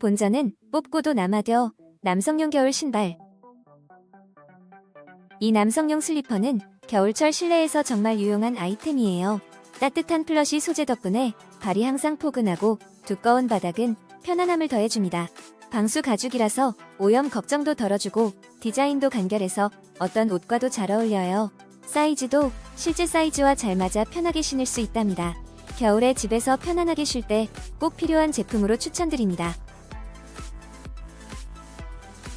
본전은 뽑고도 남아뎌 남성용 겨울 신발. 이 남성용 슬리퍼는 겨울철 실내에서 정말 유용한 아이템이에요. 따뜻한 플러시 소재 덕분에 발이 항상 포근하고 두꺼운 바닥은 편안함을 더해줍니다. 방수 가죽이라서 오염 걱정도 덜어주고 디자인도 간결해서 어떤 옷과도 잘 어울려요. 사이즈도 실제 사이즈와 잘 맞아 편하게 신을 수 있답니다. 겨울에 집에서 편안하게 쉴 때 꼭 필요한 제품으로 추천드립니다.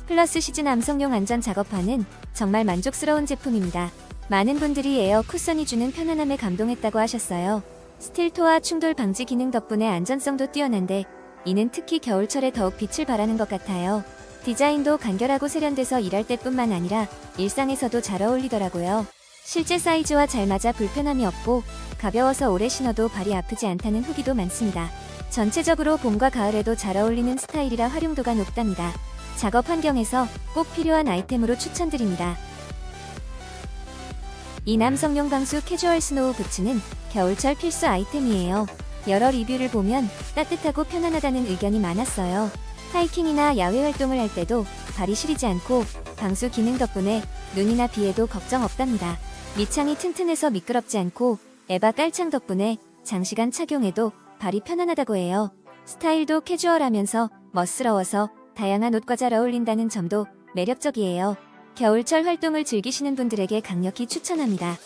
플러스 시즌 남성용 안전 작업화는 정말 만족스러운 제품입니다. 많은 분들이 에어 쿠션이 주는 편안함에 감동했다고 하셨어요. 스틸토와 충돌 방지 기능 덕분에 안전성도 뛰어난데 이는 특히 겨울철에 더욱 빛을 발하는 것 같아요. 디자인도 간결하고 세련돼서 일할 때뿐만 아니라 일상에서도 잘 어울리더라고요. 실제 사이즈와 잘 맞아 불편함이 없고 가벼워서 오래 신어도 발이 아프지 않다는 후기도 많습니다. 전체적으로 봄과 가을에도 잘 어울리는 스타일이라 활용도가 높답니다. 작업 환경에서 꼭 필요한 아이템으로 추천드립니다. 이 남성용 방수 캐주얼 스노우 부츠는 겨울철 필수 아이템이에요. 여러 리뷰를 보면 따뜻하고 편안하다는 의견이 많았어요. 하이킹이나 야외 활동을 할 때도 발이 시리지 않고 방수 기능 덕분에 눈이나 비에도 걱정 없답니다. 밑창이 튼튼해서 미끄럽지 않고 에바 깔창 덕분에 장시간 착용해도 발이 편안하다고 해요. 스타일도 캐주얼하면서 멋스러워서 다양한 옷과 잘 어울린다는 점도 매력적이에요. 겨울철 활동을 즐기시는 분들에게 강력히 추천합니다.